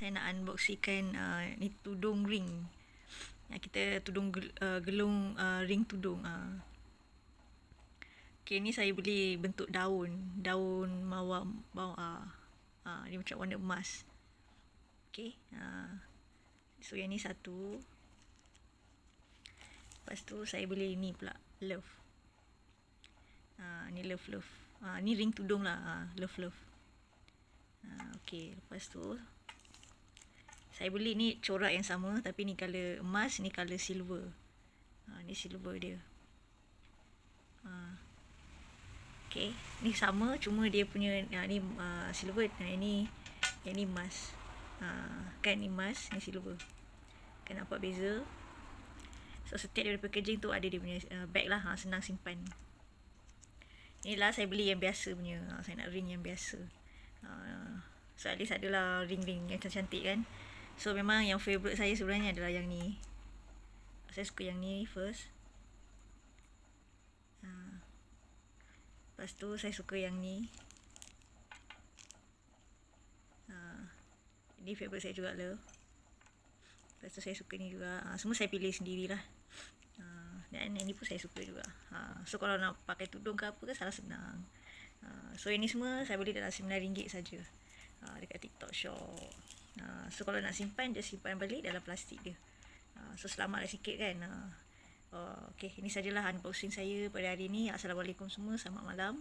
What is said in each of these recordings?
saya nak unboxingkan uh, ni tudung ring. Yang kita tudung uh, gelung uh, ring tudung. Uh. Okay, ni saya beli bentuk daun. Daun mawar bawang. Uh. Uh, dia macam warna emas. Okay. Uh. So, yang ni satu. Lepas tu, saya beli ni pula. Love. Uh, ni love, love. Uh, ni ring tudung lah. Uh, love, love. Uh, okay, lepas tu saya beli ni corak yang sama tapi ni color emas, ni color silver. Ha, ni silver dia. Ha. Okay, ni sama cuma dia punya ha, ni uh, silver, ha, ini yang ni emas. Ha, kan ni emas, ni silver. Kan nampak beza? So setiap daripada packaging tu ada dia punya uh, bag lah, ha, senang simpan. Inilah saya beli yang biasa punya. Ha, saya nak ring yang biasa. Uh, so at least adalah ring-ring yang cantik kan. So memang yang favourite saya sebenarnya adalah yang ni. Saya suka yang ni first. Uh, lepas tu saya suka yang ni. Ini favourite saya juga lah. Lepas tu saya suka ni juga. Uh, semua saya pilih sendirilah. Dan yang ni pun saya suka juga. So kalau nak pakai tudung ke apa ke salah senang. So ini semua saya beli dalam RM9 saja. Dekat TikTok Shop. Uh, so kalau nak simpan just simpan balik dalam plastik dia. Uh, so selamatlah sikit kan. Uh, uh, okay, ini sajalah unboxing saya pada hari ini. Assalamualaikum semua, selamat malam.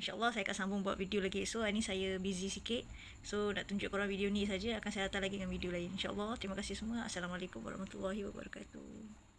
InsyaAllah saya akan sambung buat video lagi esok. Hari ni saya busy sikit. So nak tunjuk korang video ni saja akan saya datang lagi dengan video lain. InsyaAllah, terima kasih semua. Assalamualaikum warahmatullahi wabarakatuh.